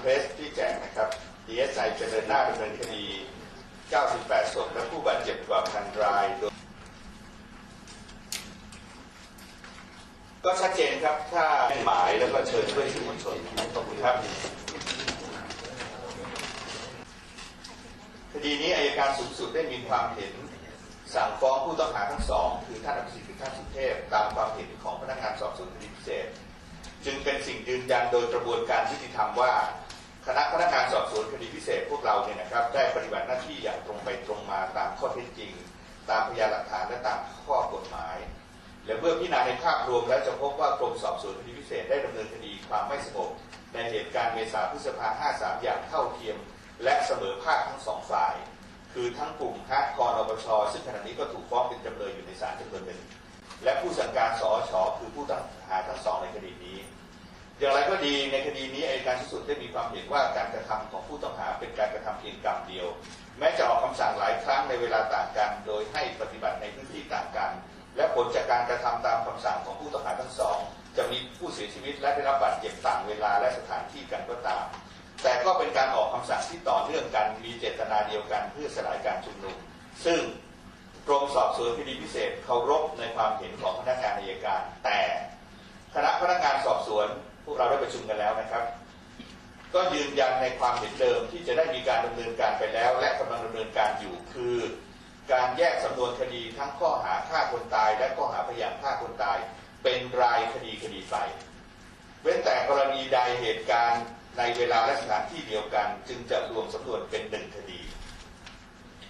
เพสที่แจกนะครับ DSI จะเดินหน้าดำเนินคดี 98 ศพและผู้บาดเจ็บกว่าพันรายโดยก็ชัดเจนครับ ถ้าหมายแล้วก็เชิญช่วยสื่อมวลชนขอบคุณครับ คดีนี้อายการสูงสุดได้มีความเห็น สั่งฟ้องผู้ต้องหาทั้งสอง คือท่านอภิสิทธิ์ท่านสุเทพ ตามความเห็นของ จึงเป็นสิ่งยืนยันโดยกระบวนการยุติธรรมว่า คณะพนักงานสอบสวนคดีพิเศษพวกเราเนี่ยนะครับ ได้ปฏิบัติหน้าที่อย่างตรงไปตรงมาตามข้อเท็จจริง ตามพยานหลักฐานและตามข้อกฎหมาย และเมื่อพิจารณาในภาพรวมแล้วจะพบว่ากรมสอบสวนคดีพิเศษได้ดำเนินคดีความไม่สงบในเหตุการณ์เมษาพฤษภา53 อย่างเท่าเทียม และเสมอภาคทั้งสองฝ่าย คือทั้งกลุ่มฮักกรอปชซึ่งขณะนี้ก็ถูกฟ้องเป็นจำเลยอยู่ในศาลจำนวนหนึ่งและผู้สั่งการสอชคือผู้ต้องหาทั้งสองในคดีนี้ อย่างไรก็ ดีในคดีนี้อัยการสูงสุดได้มีความเห็นว่าการกระทำของผู้ต้องหาเป็นการกระทำเพียงกรรมเดียว แม้จะออกคำสั่งหลายครั้งในเวลาต่างกัน โดยให้ปฏิบัติในพื้นที่ต่างกัน และผลจากการกระทำตามคำสั่งของผู้ต้องหาทั้งสอง จะมีผู้เสียชีวิตและได้รับบาดเจ็บต่างเวลาและสถานที่กันก็ตาม แต่ก็เป็นการออกคำสั่งที่ต่อเนื่องกันมีเจตนาเดียวกันเพื่อสลายการชุมนุม ซึ่งกรมสอบสวนคดีพิเศษเคารพในความเห็นของพนักงานอัยการ ชุมกันแล้วนะครับ ก็ยืนยันในความเห็นเดิมที่จะได้มีการดำเนินการไปแล้ว และกำลังดำเนินการอยู่คือ การแยกสำนวนคดีทั้งข้อหาฆ่าคนตาย และข้อหาพยายามฆ่าคนตาย เป็นรายคดีคดีไปเว้นแต่กรณีใดเหตุการณ์ในเวลาและสถานที่เดียวกัน จึงจะรวมสำนวนเป็นหนึ่งคดี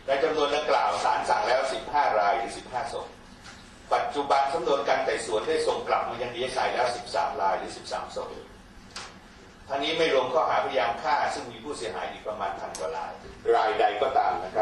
ในจำนวนดังกล่าวศาลสั่งแล้ว 15 รายหรือ 15ศพปัจจุบันสำนวนการไต่สวนได้ส่งกลับมายังดีเอสไอแล้ว 13 รายหรือ 13ศพ ทั้งนี้ไม่รวมข้อหาพยายามฆ่าซึ่งมีผู้เสียหายอีกประมาณพันกว่าราย รายใดก็ตามนะครับ